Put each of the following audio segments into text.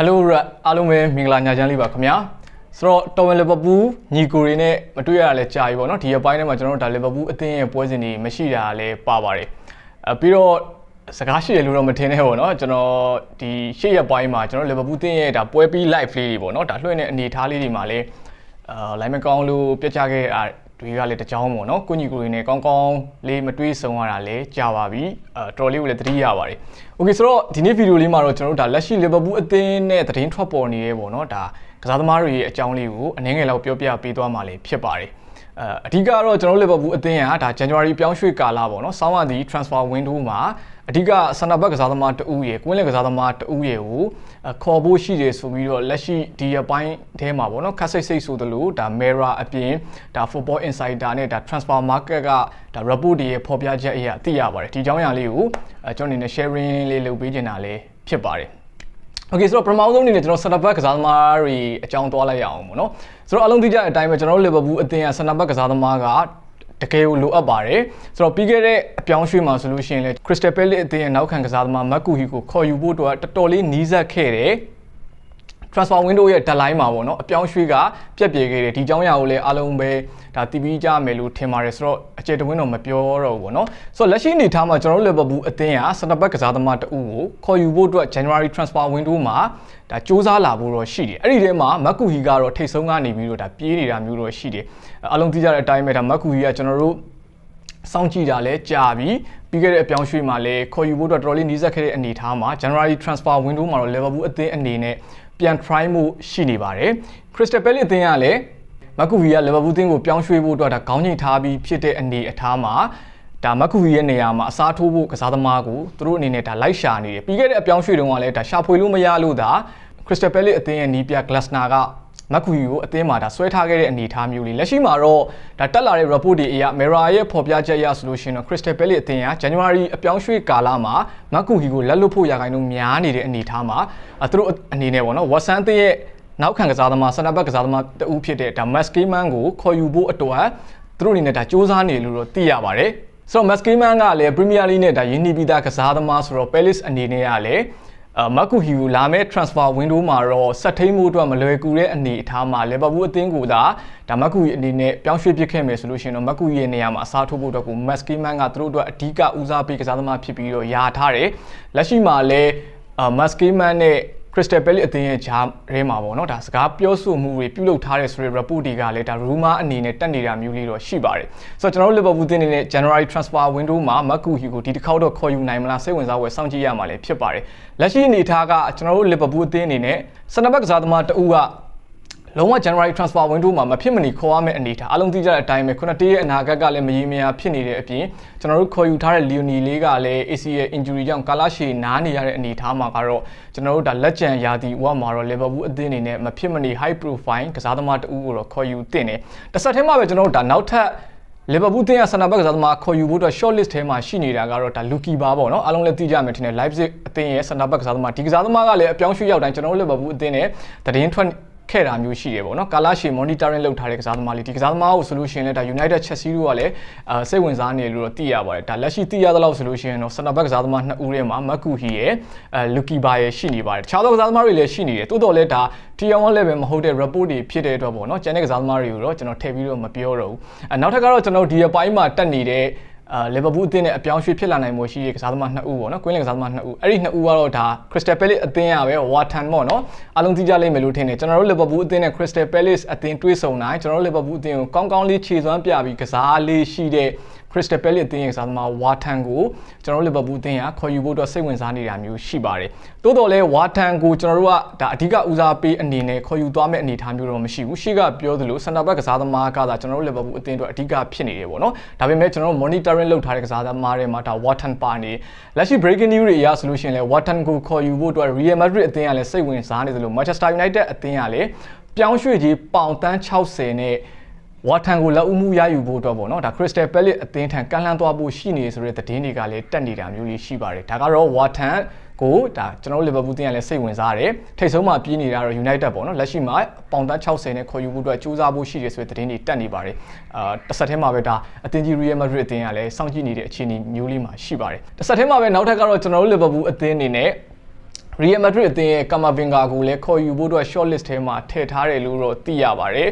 ဟယ်လိုအားလုံးပဲမင်္ဂလာညချမ်းလေးပါခင်ဗျာဆိုတော့တော်ဝင်လီဗာပူးညီကိုတွေနဲ့မတွေ့ရတာလည်းကြာပြီပေါ့နော်ဒီရက်ပိုင်းထဲမှာကျွန်တော်တို့ဒါလီဗာပူးအသင်းရဲ့ပွဲစဉ်တွေမရှိတာလည်းပါပါတယ်အပြီးတော့စကားရှိရလို့တော့မထင်နဲ့ပေါ့နော်ကျွန်တော်ဒီရှေ့ရက်ပိုင်းမှာကျွန်တော်လီဗာပူးအသင်းရဲ့ဒါပွဲပြီး live လေးတွေပေါ့နော်ဒါလွှင့်တဲ့အနေအထားလေးတွေမှာလည်းအာလိုင်းမကောင်းလို့ပြတ်ချခဲ့တာ တွေကလည်းတကြောင်းပေါ့နော်ကိုညီကိုတွေနဲ့ကောင်းကောင်းလေးမတွေးဆုံရတာလည်းကြာပါပြီအဲတော်လေးကိုလည်းသတိရပါတယ်။ Okay ဆိုတော့ဒီနေ့ဗီဒီယိုလေးမှာတော့ကျွန်တော်တို့ဒါလက်ရှိလီဗာပူးအသင်းနဲ့သတင်းထွက်ပေါ်နေရဲပေါ့နော်ဒါကစားသမားတွေရဲ့အကြောင်းလေးကိုအနည်းငယ်လောက်ပြောပြပေးသွားမှာလည်းဖြစ်ပါတယ်။အဓိကတော့ကျွန်တော်တို့လီဗာပူးအသင်းကဒါဇန်နဝါရီပြောင်းရွှေ့ကာလပေါ့နော်ဆောင်းရသည့် transfer window မှာ အဓိကဆန္ဒဘက်ကစားသမားတဦးရေကွင်းလက်ကစားသမားတဦးရေကိုခေါ်ဖို့ရှိတယ်ဆိုပြီးတော့လက်ရှိဒီအပိုင်းထဲမှာပေါ့နော်ခက်စိတ်စိတ်ဆိုသလိုဒါ Mera အပြင်ဒါ Football Insider နဲ့ဒါ Transfer Market ကဒါ report တွေရဲ့ဖော်ပြချက်အရသိရပါတယ်ဒီအကြောင်းအရာလေးကိုကျွန်တော်အနေနဲ့ sharing လေးလုပ်ပေးနေတာလည်းဖြစ်ပါတယ်โอเคဆိုတော့ပထမဆုံးအနေနဲ့ကျွန်တော် center back ကစားသမားတွေအကြောင်းသွားလိုက်ရအောင်ပေါ့နော်ဆိုတော့အလုံးသိကြတဲ့အတိုင်းပဲကျွန်တော်တို့ Liverpool အသင်းက center back ကစားသမားက တကယ်ကိုလိုအပ်ပါတယ်ဆိုတော့ပြီးခဲ့တဲ့အပြောင်းရွှေ့မှာဆိုလို့ရှိရင်လေ Crystal Palace အသင်းရဲ့နောက်ခံကစားသမားမက်ကူဟီကိုခေါ်ယူဖို့အတွက်တော်တော်လေးနီးစပ်ခဲ့တယ် transfer window ရဲ့ deadline မှာပေါ့နော်အပြောင်းရွှေ့ကပြက်ပြဲခဲ့တယ်ဒီကြောင်းရာကိုလည်းအားလုံးပဲဒါတည်ပြီးကြမယ်လို့ထင်ပါတယ်ဆိုတော့အကျေတဝင်းတော့မပြောတော့ဘူးပေါ့နော်ဆိုတော့လက်ရှိအနေထားမှာကျွန်တော်တို့ Liverpool အသင်းက center back ကစားသမားတဦးကိုခေါ်ယူဖို့အတွက် January transfer window မှာဒါစူးစမ်းလာဖို့တော့ရှိတယ်အဲ့ဒီထဲမှာမက်ကူဟီကတော့ထိတ်ဆုံးကနေပြီးတော့ဒါပြေးနေတာမျိုးတော့ရှိတယ်အားလုံးသိကြတဲ့အတိုင်းပဲဒါမက်ကူဟီကကျွန်တော်တို့စောင့်ကြည့်တာလဲကြာပြီပြီးခဲ့တဲ့အပြောင်းရွှေ့မှာလဲခေါ်ယူဖို့အတွက်တော်တော်လေးနီးစပ်ခဲ့တဲ့အနေအထားမှာ January transfer window မှာတော့ Liverpool အသင်းအနေနဲ့ ပြန် try မှုရှိနေပါတယ် Crystal Palace အသင်းကလည်းမကူဗီက Liverpool အသင်းကိုပြောင်းရွှေ့ဖို့အတွက်ဒါခေါင်းငိတ်ထားပြီးဖြစ်တဲ့အနေအထားမှာဒါမကူဗီရဲ့နေရာမှာအစားထိုးဖို့ကစားသမားကိုသူတို့အနေနဲ့ဒါလိုက်ရှာနေတယ်ပြီးခဲ့တဲ့အပြောင်းရွှေ့တုန်းကလည်းဒါရှာဖွေလို့မရလို့ဒါ Crystal Palace အသင်းရဲ့နီးပြ Glasner က မက်ကူယီကိုအသင်းမှာဒါဆွဲထားခဲ့တဲ့အနေအထားမျိုးလေးလက်ရှိမှာတော့ဒါတက်လာတဲ့ report တွေအရ Mera ရဲ့ဖော်ပြချက်အရဆိုလို့ရှိရင်တော့ Crystal Palace အသင်းက January အပြောင်းရွှေ့ကာလမှာမက်ကူယီကိုလက်လွတ်ဖို့ရာခိုင်နှုန်းများနေတဲ့အနေအထားမှာသူတို့အနေနဲ့ပေါ့နော် Watson အသင်းရဲ့နောက်ခံကစားသမားစနဘက်ကစားသမားတဦးဖြစ်တဲ့ဒါ Maskeyman ကိုခေါ်ယူဖို့အတွက်သူတို့အနေနဲ့ဒါစူးစမ်းနေလို့တော့သိရပါတယ်ဆိုတော့ Maskeyman ကလည်း Premier League နဲ့ဒါယင်းနီးပြီးသားကစားသမားဆိုတော့ Palace အနေနဲ့ကလည်း မက်ကူဟီကိုလာမဲ့ transfer window မှာတော့ဆက်ထိန်မှုအတွက်မလွယ်ကူတဲ့အနေအထားမှာလီဗာပူးအသင်းကဒါဒါမက်ကူဟီအနေနဲ့ပြောင်းရွှေ့ပစ်ခဲ့မယ်ဆိုလို့ရှိရင်တော့မက်ကူဟီရဲ့နေရာမှာအစားထိုးဖို့အတွက်ကိုမက်စကီမန်ကသူတို့အတွက်အဓိကဦးစားပေးကစားသမားဖြစ်ပြီးတော့ယာထားတယ်လက်ရှိမှာလည်းမက်စကီမန်နဲ့ Crystal Palace အသင်းရဲ့ဂျာရဲမှာပေါ့နော်ဒါစကားပြောဆိုမှုတွေပြုလုပ်ထားတဲ့ဆိုတဲ့ report တွေကလည်းဒါ rumor အနေနဲ့တက်နေတာမျိုးလေးတော့ရှိပါတယ်ဆိုတော့ကျွန်တော်တို့ Liverpool အသင်းအနေနဲ့ January transfer window မှာ Marco Hugo ဒီတစ်ခေါက်တော့ခေါ်ယူနိုင်မလားစိတ်ဝင်စားဝယ်စောင့်ကြည့်ရမှာလည်းဖြစ်ပါတယ်လက်ရှိအနေအထားကကျွန်တော်တို့ Liverpool အသင်းအနေနဲ့စနဘက်ကစားသမားတဦးက လုံးဝ January transfer window မှာမဖြစ်မနေခေါ်ရမယ့်အနေထားအလုံးသိကြတဲ့အတိုင်းပဲခုနတည်းရဲ့အနာဂတ်ကလည်းမရေမရာဖြစ်နေတဲ့အပြင်ကျွန်တော်တို့ခေါ်ယူထားတဲ့ Leonie လေးကလည်း ACL injury ကြောင့်ကာလရှည်နားနေရတဲ့အနေထားမှာကတော့ကျွန်တော်တို့ဒါလက်ကျန်ရာသီဝမှာတော့ Liverpool အသင်းအနေနဲ့မဖြစ်မနေ high profile ကစားသမားတဦးကိုတော့ခေါ်ယူတင်တယ်တစ်ဆက်တည်းမှာပဲကျွန်တော်တို့ဒါနောက်ထပ်လီဗာပူးတင်းရဆန်နာဘက်ကစားသမားခေါ်ယူဖို့အတွက် short list ထဲမှာရှိနေတာကတော့ဒါလူကီပါပေါ့နော်အားလုံးလည်းသိကြမယ်ထင်တယ် Leipzig အသင်းရဲ့ဆန်နာဘက်ကစားသမားဒီကစားသမားကလည်းအပြောင်းရွှေ့ရောက်တိုင်းကျွန်တော်တို့လီဗာပူးအသင်းနဲ့သတင်းထွက် ခဲ့တာမျိုးရှိတယ်ပေါ့နော်ကာလာရှီ monitoring လုပ်ထားတဲ့ကစားသမားလေးဒီကစားသမားကိုဆိုလို့ရှိရင်လည်းဒါ United Chelsea တို့ကလည်းအာစိတ်ဝင်စားနေလို့တော့သိရပါတယ်ဒါလက်ရှိသိရသလောက်ဆိုလို့ရှိရင်တော့ center back ကစားသမားနှစ်ဦးထဲမှာမက်ကူဟီရဲ့အဲလူကီဘာရဲ့ရှိနေပါတယ်တခြားသောကစားသမားတွေလည်းရှိနေတယ်တိုးတော်လည်းဒါ Tier 1 level မဟုတ်တဲ့ report တွေဖြစ်တဲ့အတွက်ပေါ့နော်ကျန်တဲ့ကစားသမားတွေကိုတော့ကျွန်တော်ထည့်ပြီးတော့မပြောတော့ဘူးအဲနောက်ထပ်ကတော့ကျွန်တော်ဒီအပိုင်းမှာတက်နေတဲ့ အာလီဗာပူးအသင်းနဲ့အပြောင်းရွှေ့ဖြစ်လာနိုင်မှုရှိတဲ့ကစားသမားနှစ်ဦးပေါ့နော်ကွင်းလင်ကစားသမားနှစ်ဦးအဲ့ဒီနှစ်ဦးကတော့ဒါ Crystal Palace အသင်းရပဲ Watan ပေါ့နော်အားလုံးသိကြလိမ့်မယ်လို့ထင်တယ်ကျွန်တော်တို့လီဗာပူးအသင်းနဲ့ Crystal Palace အသင်းတွေ့ဆုံတိုင်းကျွန်တော်တို့လီဗာပူးအသင်းကိုကောင်းကောင်းလေးခြေစွမ်းပြပြီးကစားလေးရှိတဲ့ Crystal Palace အသင်းရဲ့ကစားသမား Watan ကိုကျွန်တော်တို့ Liverpool အသင်းကခေါ်ယူဖို့အတွက်စိတ်ဝင်စားနေတာမျိုးရှိပါတယ်။တိုးတော်လဲ Watan ကိုကျွန်တော်တို့ကဒါအဓိကဦးစားပေးအနေနဲ့ခေါ်ယူသွားမယ့်အနေအထားမျိုးတော့မရှိဘူး။ရှေ့ကပြောသလို center back ကစားသမားကသာကျွန်တော်တို့ Liverpool အသင်းအတွက်အဓိကဖြစ်နေတယ်ပေါ့နော်။ဒါပေမဲ့ကျွန်တော်တို့ monitoring လုပ်ထားတဲ့ကစားသမားတွေမှာဒါ Watan ပါနေလက်ရှိ breaking news တွေအရဆိုလို့ရှိရင်လဲ Watan ကိုခေါ်ယူဖို့အတွက် Real Madrid အသင်းကလည်းစိတ်ဝင်စားနေသလို Manchester United အသင်းကလည်းပြောင်းရွှေ့ကြီးပေါင်တန်း60နဲ့ ဝါထန်ကိုလက်ဦးမှုရယူဖို့အတွက်ပေါ့နော်ဒါ Crystal Palace အသင်းထံကမ်းလှမ်းသွားဖို့ရှိနေဆိုတဲ့သတင်းတွေကလည်းတက်နေတာမျိုးလေးရှိပါတယ်ဒါကတော့ဝါထန်ကိုဒါကျွန်တော်တို့ Liverpool တင်းကလည်းစိတ်ဝင်စားတယ်ထိတ်ဆုံးမှာပြေးနေတာတော့ United ပေါ့နော်လက်ရှိမှာပေါင်တန်း60နဲ့ခေါ်ယူဖို့အတွက်စူးစမ်းဖို့ရှိတယ်ဆိုတဲ့သတင်းတွေတက်နေပါတယ်အာတစ်ဆက်တည်းမှာပဲဒါအသင်းကြီး Real Madrid အသင်းကလည်းစောင့်ကြည့်နေတဲ့အခြေအနေမျိုးလေးမှာရှိပါတယ်တစ်ဆက်တည်းမှာပဲနောက်ထပ်ကတော့ကျွန်တော်တို့ Liverpool အသင်းအနေနဲ့ Real Madrid အသင်းရဲ့ Camavinga ကိုလည်းခေါ်ယူဖို့အတွက် short list ထဲမှာထည့်ထားတယ်လို့တော့သိရပါတယ်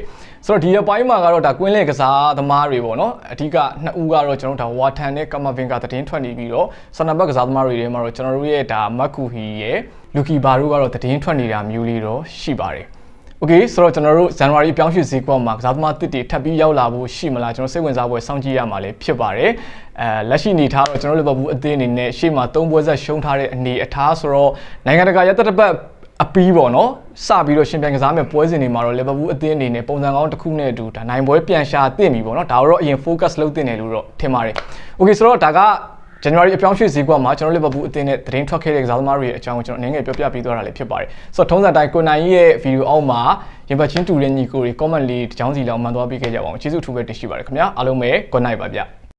ဆိုတော့ဒီအပိုင်းမှာကတော့ဒါကွင်းလက်ကစားသမားတွေပေါ့နော်အဓိကနှစ်ဦးကတော့ကျွန်တော်တို့ဒါ Watan နဲ့ Camavinga သတင်းထွက်နေပြီးတော့ဆန်နဘက်ကစားသမားတွေထဲမှာတော့ကျွန်တော်တို့ရဲ့ဒါ Makuhi ရဲ့ Luki Baru ကတော့သတင်းထွက်နေတာမျိုးလေးတော့ရှိပါတယ် โอเคဆိုတော့ကျွန်တော်တို့ဇန်နဝါရီပြောင်းရွှေ့ဈေးကွက်မှာကစားသမားတစ်တွေထပ်ပြီးရောက်လာဖို့ရှိမလားကျွန်တော်စိတ်ဝင်စားဖို့စောင့်ကြည့်ရမှာလည်းဖြစ်ပါတယ်အဲလက်ရှိအနေထားတော့ကျွန်တော်တို့လီဗာပူးအသင်းအနေနဲ့ရှေ့မှာ၃ပွဲဆက်ရှုံးထားတဲ့အနေအထားဆိုတော့နိုင်ငံတကာရသက်တစ်ပတ်အပီးပေါ့နော်စပြီးတော့ရှင်ပြန်ကစားမဲ့ပွဲစဉ်တွေမှာတော့လီဗာပူးအသင်းအနေနဲ့ပုံစံကောင်းတစ်ခုနဲ့အတူဒါနိုင်ပွဲပြန်ရှာသင့်ပြီပေါ့နော်ဒါတော့အရင် focus လုပ်သင့်တယ်လို့တော့ထင်ပါတယ်โอเคဆိုတော့ဒါက ဇန်နဝါရီအပြောင်းရွှေ့ဈေးကွက်မှာကျွန်တော်လီဗာပူးအသင်းနဲ့သတင်းထွက်ခဲ့တဲ့ကစားသမားတွေရဲ့အကြောင်းကိုကျွန်တော်အနေငယ်ပြောပြပေးသွားတာလည်းဖြစ်ပါတယ်။ဆိုတော့ထုံးစံတိုင်းကိုနိုင်ရဲ့ဗီဒီယိုအောက်မှာရင်ပတ်ချင်းတူတဲ့ညီကိုတွေ comment လေးတစ်ချောင်းစီလောက်မှန်သွားပေးခဲ့ကြပါအောင်။ကျေးဇူးအထူးပဲတင်ရှိပါတယ်ခင်ဗျာ။အားလုံးပဲ good night ပါဗျ။